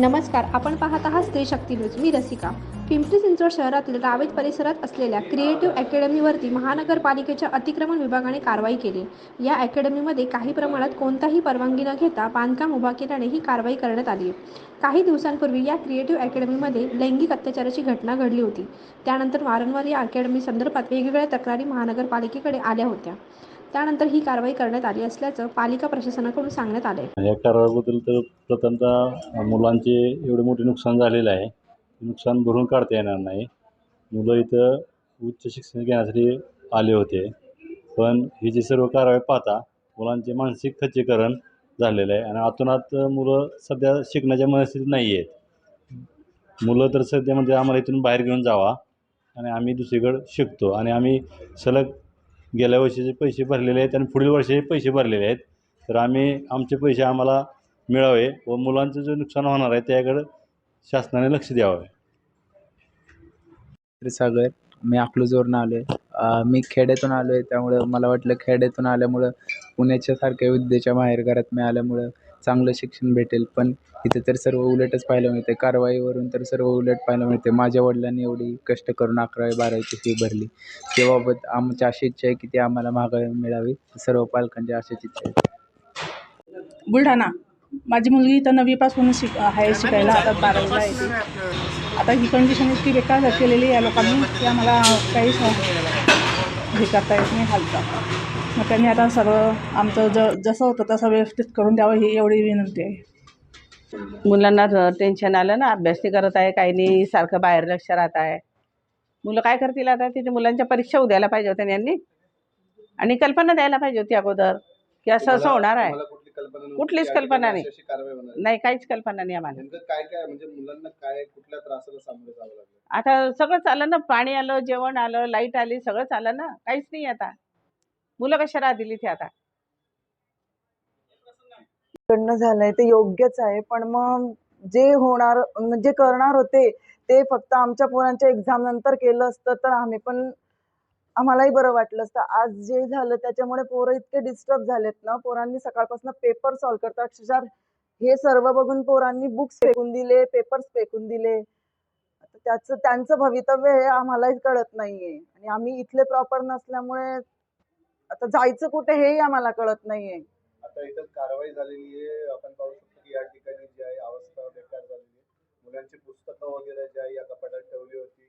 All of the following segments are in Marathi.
नमस्कार आपण पाहत आहात स्त्री शक्ती न्यूज. मी रसिका. पिंपरी चिंचवड शहरातील रावेत परिसरात असलेल्या क्रिएटिव्ह अकॅडमीवरती महानगरपालिकेच्या अतिक्रमण विभागाने कारवाई केली. या अकॅडमीमध्ये काही प्रमाणात कोणताही परवानगी न घेता बांधकाम उभा केल्याने ही कारवाई करण्यात आली. काही दिवसांपूर्वी या क्रिएटिव्ह अकॅडमीमध्ये लैंगिक अत्याचाराची घटना घडली होती. त्यानंतर वारंवार या अकॅडमी संदर्भात वेगवेगळ्या तक्रारी महानगरपालिकेकडे आल्या होत्या. त्यानंतर ही कारवाई करण्यात आली असल्याचं पालिका प्रशासनाकडून सांगण्यात आले या कारवाईबद्दल तर प्रथमतः मुलांचे एवढे मोठे नुकसान झालेलं आहे. नुकसान भरून काढता येणार नाही. मुलं इथं उच्च शिक्षण घेण्यासाठी आले होते. पण ही जी सर्व कारवाई पाहता मुलांचे मानसिक खच्चीकरण झालेलं आहे आणि आतूनात मुलं सध्या शिकण्याच्या मनस्थितीत नाही आहेत. मुलं तर सध्या म्हणजे आम्हाला इथून बाहेर घेऊन जावा आणि आम्ही दुसरीकडं शिकतो आणि आम्ही सलग गेल्या वर्षीचे पैसे भरलेले आहेत आणि पुढील वर्षाचे पैसे भरलेले आहेत. तर आम्ही आमचे पैसे आम्हाला मिळावे व मुलांचं जे नुकसान होणार आहे त्याकडं शासनाने लक्ष द्यावे. सागर मी अकलूजवरून आलो आहे मी खेड्यातून आलो आहे त्यामुळं मला वाटलं खेड्यातून आल्यामुळं पुण्याच्यासारख्या विद्येच्या माहेरघरात मी आल्यामुळं चांगलं शिक्षण भेटेल पण इथं तर सर्व उलटच पाहायला मिळते कारवाईवरून तर सर्व उलट पाहायला मिळते माझ्या वडिलांनी एवढी कष्ट करून अकरावी बारावीची फी भरली. तेव्हाबत आमची अशी इच्छा आहे की ती आम्हाला महागाई मिळावी. सर्व पालकांची अशीच इच्छा आहे बुलढाणा माझी मुलगी इथं नवीपासून शिक आहे शिकायला आता बारावीला येते आता ही कंडिशन इतकी बेकार केलेली आहे या लोकांनी की आम्हाला काहीच हे करता येत नाही हालता मग त्यांनी आता सगळं आमचं ज जसं होतं तसं व्यवस्थित करून द्यावं ही एवढी विनंती आहे. मुलांना टेन्शन आलं ना अभ्यास नाही करत आहे काही नाही सारखं बाहेर लक्ष राहत आहे. मुलं काय करतील आता? तिथे मुलांच्या परीक्षा उद्याला पाहिजे होत्या यांनी. आणि कल्पना द्यायला पाहिजे होती अगोदर की असं असं होणार आहे. कल्पना नव्हती कुठलीच की कल्पना अशी नाही. अशी कारवाई होणार आहे. नाही काहीच कल्पना नाही आम्हाला नेमकं काय काय म्हणजे मुलांना काय कुठल्या त्रासाला सामोरे जावं लागलं आता सगळंच आलं ना पाणी आलं जेवण आलं लाइट आली सगळंच आलं ना काहीच नाही आता मुलं कशा राहतील इथे आता कडनं झालंय ते योग्यच आहे पण मग जे होणार म्हणजे करणार होते ते फक्त आमच्या पोरांच्या एक्झाम नंतर केलं असतं तर आम्ही पण आम्हालाही बरं वाटलं असतं. आज जे झालं त्याच्यामुळे पोरं इतके डिस्टर्ब झालेत ना. पोरांनी सकाळपासून पेपर सॉल्व करतात. अक्षरशः हे सर्व बघून पोरांनी बुक्स फेकून दिले पेपर्स फेकून दिले. आता त्याचं त्यांचं भवितव्य हे आम्हालाही कळत नाहीये. आणि आम्ही इथले प्रॉपर नसल्यामुळे आता जायचं कुठे हेही आम्हाला कळत नाहीये. आता इथं कारवाई झालेली आहे. आपण पाहू शकतो की या ठिकाणी जी आहे अवस्था बेकार झालेली आहे. मुलांची पुस्तकं वगैरे जी आहे या कपाटात ठेवली होती.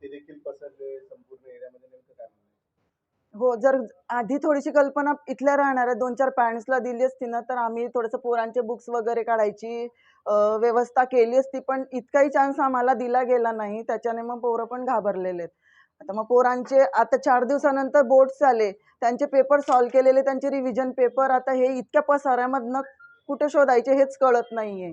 ते देखील पसरले. संपूर्ण एरिया नेमकं काय म्हणणं आहे? हो जर आधी थोडीशी कल्पना इथल्या राहणाऱ्या दोन चार पॅरेंट्सला दिली असती ना तर आम्ही थोडंसं पोरांचे बुक्स वगैरे काढायची व्यवस्था केली असती पण इतकाही चान्स आम्हाला दिला गेला नाही. त्याच्याने मग पोरं पण घाबरलेले आहेत. आता मग पोरांचे आता चार दिवसानंतर बोर्ड्स आले. त्यांचे पेपर सॉल्व केलेले त्यांचे रिव्हिजन पेपर आता हे इतक्या पसाऱ्यामधनं कुठे शोधायचे हेच कळत नाहीये.